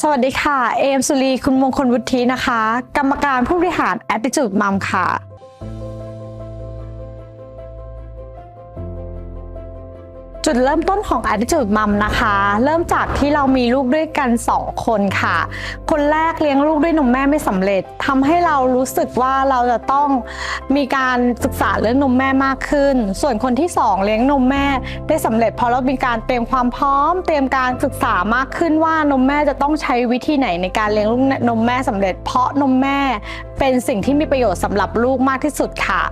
สวัสดีค่ะ เอมสุรี คุณมงคลวุฒินะคะ กรรมการผู้บริหาร Attitude Mom ค่ะ จุดเริ่มต้นของ Attitude Mom นะคะ เริ่มจากที่เรามีลูกด้วยกัน 2 คนค่ะ คนแรกเลี้ยงลูกด้วยนมแม่ไม่สำเร็จทำให้เรารู้สึกว่าเราจะต้องมีการศึกษาเรื่องนมแม่มากขึ้น ส่วนคนที่ 2 เลี้ยงนมแม่ได้สำเร็จเพราะเรามีการเตรียมความพร้อม เตรียมการศึกษามากขึ้นว่านมแม่จะต้องใช้วิธีไหนในการเลี้ยงลูกนมแม่สำเร็จ เพราะนมแม่ เป็นสิ่งที่มีประโยชน์สำหรับลูกมากที่สุดค่ะ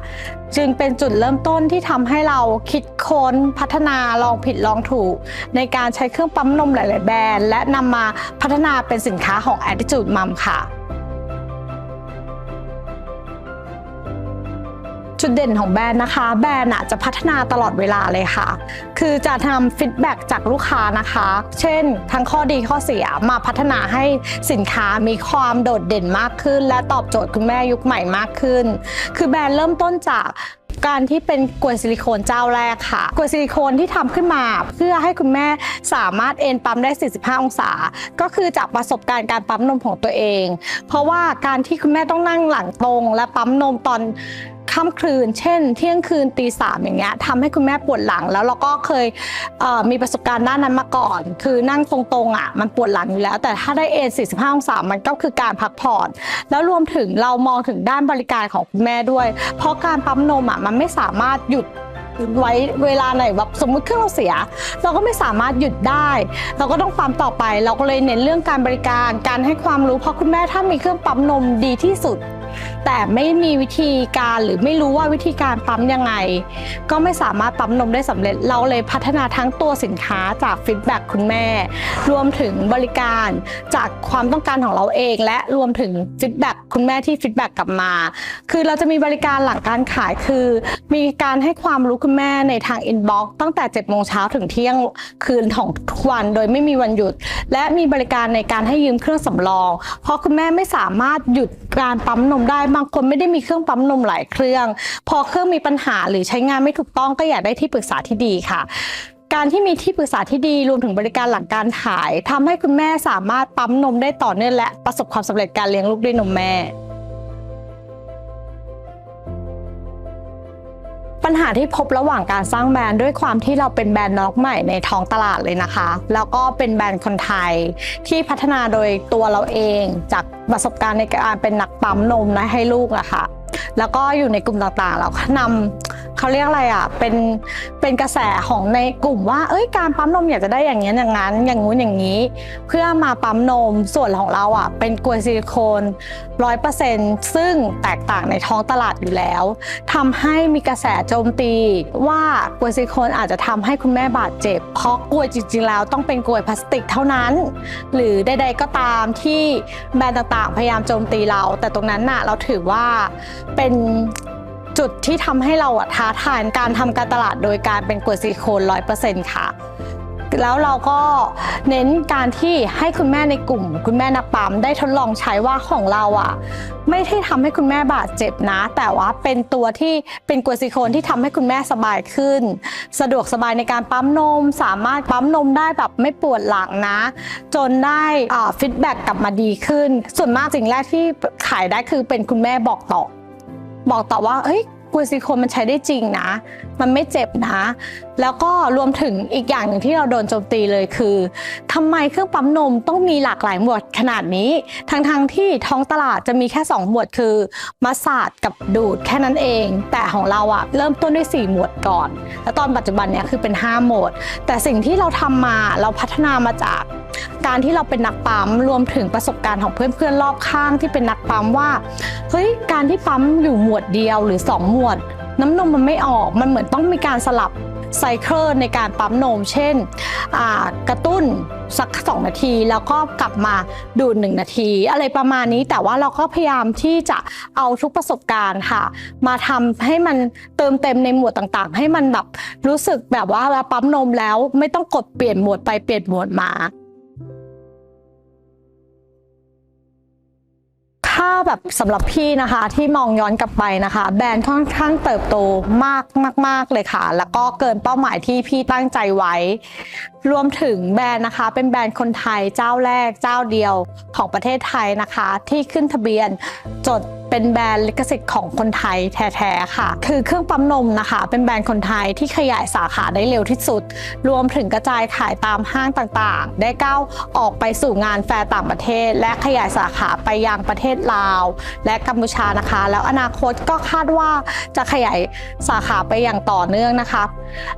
จึงเป็นจุดเริ่มต้นที่ทำให้เราคิดค้นพัฒนาลองผิดลองถูก ในการใช้เครื่องปั๊มนมหลาย ๆ แบรนด์ และนำมาพัฒนาเป็นสินค้าของ Attitude Mom ค่ะ จุดเด่นของแบรนด์นะคะ แบรนด์จะพัฒนาตลอดเวลาเลยค่ะ คือจะทำฟีดแบ็กจากลูกค้านะคะ เช่น ทั้งข้อดีข้อเสียมาพัฒนาให้สินค้ามีความโดดเด่นมากขึ้น และตอบโจทย์คุณแม่ยุคใหม่มากขึ้น คือแบรนด์เริ่มต้นจากการที่เป็นกลวยซิลิโคนเจ้าแรกค่ะกลวยซิลิโคนที่ทำขึ้นมา เพื่อให้คุณแม่สามารถเอ็นปั๊มได้ 45 องศา ก็คือจากประสบการณ์การปั๊มนมของตัวเอง เพราะว่าการที่คุณแม่ต้องนั่งหลังตรง และปั๊มนมตอน ค่ำคืน เช่น เที่ยงคืนตีสามอย่างเงี้ยทำให้คุณแม่ปวดหลัง แล้วเราก็เคยเมีประสบการณ์ด้านนั้นมาก่อน คือนั่งตรงๆอะมันปวดหลังอยู่แล้ว แต่ถ้าได้เอ็น45องศามันก็คือการพักผ่อนแล้วรวมถึงเรามองถึงด้านบริการของคุณแม่ด้วย เพราะการปั๊มนมอะมันไม่สามารถหยุดไว้เวลาไหนแบบสมมุติเครื่องเราเสีย เราก็ไม่สามารถหยุดได้ เราก็ต้องปั๊มต่อไป เราก็เลยเน้นเรื่องการบริการการให้ความรู้เพราะคุณแม่ถ้ามีเครื่องปั๊มนมดีที่สุด แต่ไม่มีวิธีการหรือไม่รู้ว่าวิธีการปั๊มยังไง ก็ไม่สามารถปั๊มนมได้สำเร็จเราเลยพัฒนาทั้งตัวสินค้าจากฟีดแบ็กคุณแม่ รวมถึงบริการจากความต้องการของเราเอง และรวมถึงฟีดแบ็กคุณแม่ที่ฟีดแบ็กกลับมา คือเราจะมีบริการหลังการขายคือ มีการให้ความรู้คุณแม่ในทางอินบ็อกซ์ตั้งแต่7โมงเช้าถึงเที่ยงคืนของทุกวันโดยไม่มีวันหยุด และมีบริการในการให้ยืมเครื่องสำรอง เพราะคุณแม่ไม่สามารถหยุดการปั๊มนมได้บางคนไม่ได้มีเครื่องปั๊มนมหลายเครื่อง พอเครื่องมีปัญหาหรือใช้งานไม่ถูกต้องก็อยากได้ที่ปรึกษาที่ดีค่ะการที่มีที่ปรึกษาที่ดีรวมถึงบริการหลังการขายทำให้คุณแม่สามารถปั๊มนมได้ต่อเนื่องและประสบความสำเร็จการเลี้ยงลูกด้วยนมแม่ ปัญหาที่พบระหว่างการสร้างแบรนด์ด้วยความที่เราเป็นแบรนด์น้องใหม่ในท้องตลาดเลยนะคะ แล้วก็เป็นแบรนด์คนไทยที่พัฒนาโดยตัวเราเองจากประสบการณ์ในการเป็นนักปั๊มนมนะให้ลูกอะค่ะแล้วก็อยู่ในกลุ่มต่างๆ เราก็นำ เขาเรียกอะไรอะเป็นเป็นกระแสของในกลุ่มว่า เอ้ยการปั๊มนมอยากจะได้อย่างนี้อย่างนั้น อย่างงู้นอย่างนี้ เพื่อมาปั๊มนมส่วนของเราอะ เป็นกลวยซิลิโคนร้อยเปอร์เซ็นต์ซึ่งแตกต่างในท้องตลาดอยู่แล้วทำให้มีกระแสโจมตีว่ากลวยซิลิโคนอาจจะทำให้คุณแม่บาดเจ็บ เพราะกลวยจริง ๆ แล้วต้องเป็นกลวยพลาสติกเท่านั้น หรือใดๆก็ตามที่แบรนด์ต่างๆ พยายามโจมตีเรา แต่ตรงนั้นน่ะเราถือว่าเป็น จุดที่ทำให้เราท้าทายการทำการตลาดโดยการเป็นกรวยซิลิโคนร้อยเปอร์เซ็นต์ค่ะแล้วเราก็เน้นการที่ให้คุณแม่ในกลุ่ม คุณแม่นักปั๊มได้ทดลองใช้ว่าของเราอะ ไม่ได้ทำให้คุณแม่บาดเจ็บนะ แต่ว่าเป็นตัวที่เป็นกรวยซิลิโคนที่ทำให้คุณแม่สบายขึ้น สะดวกสบายในการปั๊มนม สามารถปั๊มนมได้แบบไม่ปวดหลังนะ จนได้ฟีดแบ็กกลับมาดีขึ้น ส่วนมากสิ่งแรกที่ขายได้คือเป็นคุณแม่บอกต่อ บอกต่อว่าเฮ้ยกลวยซิโคนมันใช้ได้จริงนะ มันไม่เจ็บนะ แล้วก็รวมถึงอีกอย่างหนึ่งที่เราโดนโจมตีเลยคือทำไมเครื่องปั๊มนมต้องมีหลากหลายหมวดขนาดนี้ ทั้งๆทที่ท้องตลาดจะมีแค่ 2 หมวดคือมาสซาดกับดูดแค่นั้นเอง แต่ของเราอะเริ่มต้นด้วย 4 หมวดก่อน แล้วตอนปัจจุบันเนี่ยคือเป็น 5 หมวด แต่สิ่งที่เราทำมาเราพัฒนามาจาก การที่เราเป็นนักปั๊มรวมถึงประสบการณ์ของเพื่อนๆรอบข้างที่เป็นนักปั๊มว่าเฮ้ยการที่ปั๊มอยู่หมวดเดียวหรือ 2 หมวด น้ำนมมันไม่ออกมันเหมือนต้องมีการสลับไซเคิลในการปั๊มนม เช่นกระตุ้นสัก 2 นาที แล้วก็กลับมาดูด1นาที อะไรประมาณนี้แต่ว่าเราก็พยายามที่จะเอาทุกประสบการณ์ค่ะ มาทำให้มันเติมเต็มในหมวดต่างๆ ให้มันแบบรู้สึกแบบว่าเวลาปั๊มนมแล้วไม่ต้องกดเปลี่ยนหมวดไปเปลี่ยนหมวดมา ถ้าแบบสำหรับพี่นะคะที่มองย้อนกลับไปนะคะ แบรนด์ค่อนข้างเติบโตมากมาก ๆเลยค่ะ แล้วก็เกินเป้าหมายที่พี่ตั้งใจไว้ รวมถึงแบรนด์นะคะ เป็นแบรนด์คนไทยเจ้าแรกเจ้าเดียวของประเทศไทยนะคะ ที่ขึ้นทะเบียนจด เป็นแบรนด์ลิขสิทธิ์ของคนไทยแท้ๆค่ะ คือเครื่องปั๊มนมนะคะ เป็นแบรนด์คนไทยที่ขยายสาขาได้เร็วที่สุด รวมถึงกระจายขายตามห้างต่างๆ ได้ก้าวออกไปสู่งานแฟร์ต่างประเทศ และขยายสาขาไปยังประเทศลาว และกัมพูชานะคะ แล้วอนาคตก็คาดว่าจะขยายสาขาไปอย่างต่อเนื่องนะคะ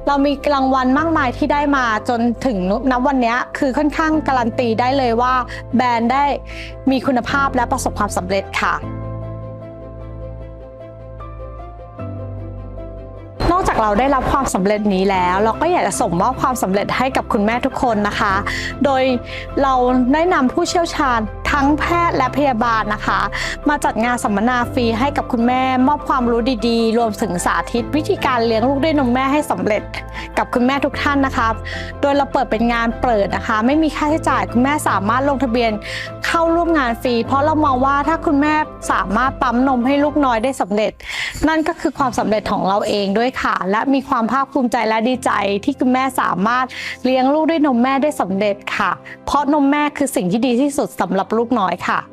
เรามีรางวัลมากมายที่ได้มาจนถึงนับวันนี้คือค่อนข้างการันตีได้เลยว่า แบรนด์ได้มีคุณภาพและประสบความสำเร็จค่ะ voltar เราได้รับความสำเร็จนี้แล้ว เราก็อยากจะส่งมอบความสำเร็จให้กับคุณแม่ทุกคนนะคะ โดยเราได้นำผู้เชี่ยวชาญทั้งแพทย์และพยาบาลนะคะ มาจัดงานสัมมนาฟรีให้กับคุณแม่ มอบความรู้ดีๆ รวมถึงสาธิต วิธีการเลี้ยงลูกด้วยนมแม่ให้สำเร็จกับคุณแม่ทุกท่านนะคะ โดยเราเปิดเป็นงานเปิดนะคะ ไม่มีค่าใช้จ่ายคุณแม่สามารถลงทะเบียนเข้าร่วมงานฟรี เพราะเรามองว่าถ้าคุณแม่สามารถปั๊มนมให้ลูกน้อยได้สำเร็จ นั่นก็คือความสำเร็จของเราเองด้วยค่ะและมีความภาคภูมิใจและดีใจที่คุณแม่สามารถเลี้ยงลูกด้วยนมแม่ได้สำเร็จค่ะ เพราะนมแม่คือสิ่งที่ดีที่สุดสำหรับลูกน้อยค่ะ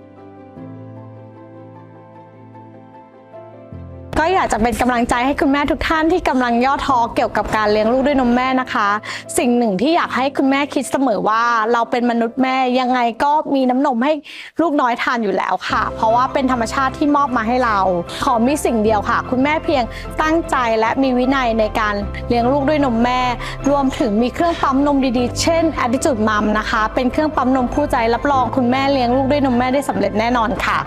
ก็อยากจะเป็นกำลังใจให้คุณแม่ทุกท่านที่กำลังย่อท้อเกี่ยวกับการเลี้ยงลูกด้วยนมแม่นะคะ สิ่งหนึ่งที่อยากให้คุณแม่คิดเสมอว่าเราเป็นมนุษย์แม่ยังไงก็มีน้ำนมให้ลูกน้อยทานอยู่แล้วค่ะ เพราะว่าเป็นธรรมชาติที่มอบมาให้เรา ขอมีสิ่งเดียวค่ะ คุณแม่เพียงตั้งใจและมีวินัยในการเลี้ยงลูกด้วยนมแม่ รวมถึงมีเครื่องปั๊มนมดีๆ เช่น Attitude Mom นะคะ เป็นเครื่องปั๊มนมคู่ใจรับรองคุณแม่เลี้ยงลูกด้วยนมแม่ได้สำเร็จแน่นอนค่ะ